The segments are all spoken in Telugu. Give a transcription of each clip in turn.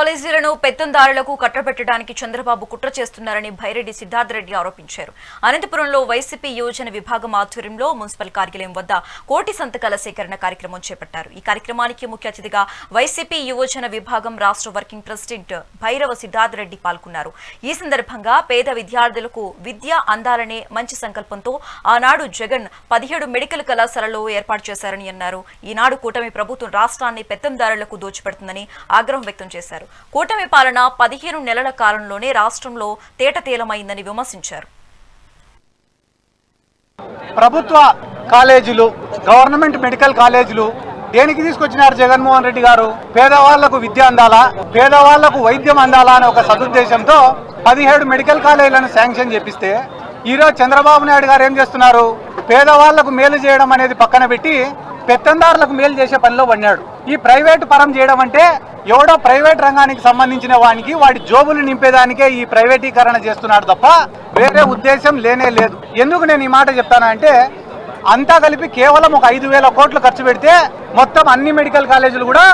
కాలేజీలను పెత్తందారులకు కట్టబెట్టడానికి చంద్రబాబు కుట్ర చేస్తున్నారని భైరెడ్డి సిద్ధార్థ రెడ్డి ఆరోపించారు. అనంతపురంలో వైసీపీ యోజన విభాగం ఆధ్వర్యంలో మున్సిపల్ కార్యాలయం వద్ద కోటి సంతకాల సేకరణ కార్యక్రమం చేపట్టారు. ఈ కార్యక్రమానికి ముఖ్య అతిథిగా వైసీపీ యువజన విభాగం రాష్ట్ర వర్కింగ్ ప్రెసిడెంట్ భైరవ సిద్ధార్థరెడ్డి పాల్గొన్నారు. ఈ సందర్భంగా పేద విద్యార్థులకు విద్య అందాలనే మంచి సంకల్పంతో ఆనాడు జగన్ పదిహేడు మెడికల్ కళాశాలలో ఏర్పాటు చేశారని అన్నారు. ఈనాడు కూటమి ప్రభుత్వం రాష్ట్రాన్ని పెత్తందారులకు దోచిపెడుతుందని ఆగ్రహం వ్యక్తం చేశారు. కూటమి పాలన పదిహేను నెలల కాలంలోనే రాష్ట్రంలో తేటతేలమైందని విమర్శించారు. ప్రభుత్వ కాలేజీలు గవర్నమెంట్ మెడికల్ కాలేజీలు దేనికి తీసుకొచ్చినారు జగన్మోహన్ రెడ్డి గారు? పేదవాళ్ళకు విద్య అందాలా? పేదవాళ్ళకు వైద్యం అందాలా అనే ఒక సదుద్దేశంతో పదిహేడు మెడికల్ కాలేజీలను శాంక్షన్ చేపిస్తే ఈరోజు చంద్రబాబు నాయుడు గారు ఏం చేస్తున్నారు? పేదవాళ్ళకు మేలు చేయడం అనేది పక్కన పెట్టి పెత్తందారులకు మేలు చేసే పనిలో పడినాడు. ఈ ప్రైవేటు పరం చేయడం అంటే ఎవడో ప్రైవేట్ రంగానికి సంబంధించిన వానికి వాడి జోబులు నింపేదానికే ఈ ప్రైవేటీకరణ చేస్తున్నాడు తప్ప వేరే ఉద్దేశం లేనే లేదు. ఎందుకు నేను ఈ మాట చెప్తానంటే అంతా కలిపి కేవలం ఒక ఐదు వేల కోట్లు ఖర్చు పెడితే మొత్తం అన్ని మెడికల్ కాలేజీలు కూడా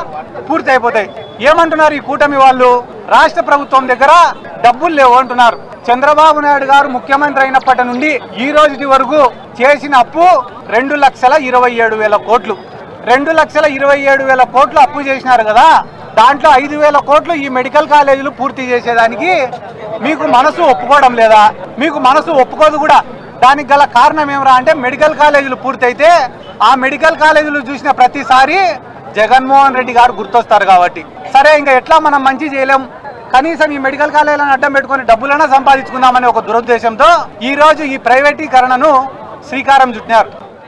పూర్తి అయిపోతాయి ఏమంటున్నారు ఈ కూటమి వాళ్ళు? రాష్ట్ర ప్రభుత్వం దగ్గర డబ్బులు లేవు అంటున్నారు. చంద్రబాబు నాయుడు గారు ముఖ్యమంత్రి అయినప్పటి నుండి ఈ రోజుటి వరకు చేసిన అప్పు రెండు లక్షల ఇరవై ఏడు వేల కోట్లు. రెండు లక్షల ఇరవై ఏడు వేల కోట్లు అప్పు చేసినారు కదా దాంట్లో ఐదు వేల కోట్లు ఈ మెడికల్ కాలేజీలు పూర్తి చేసేదానికి మీకు మనసు ఒప్పుకోవడం లేదా? మీకు మనసు ఒప్పుకోదు కూడా. దానికి గల కారణం ఏమరా అంటే మెడికల్ కాలేజీలు పూర్తయితే ఆ మెడికల్ కాలేజీలు చూసిన ప్రతిసారి జగన్మోహన్ రెడ్డి గారు గుర్తొస్తారు కాబట్టి. సరే ఇంకా ఎట్లా మనం మంచి చేయలేం? కనీసం ఈ మెడికల్ కాలేజీలను అడ్డం పెట్టుకుని డబ్బులైనా సంపాదించుకుందామనే ఒక దురుద్దేశంతో ఈ రోజు ఈ ప్రైవేటీకరణను శ్రీకారం చుట్టినారు.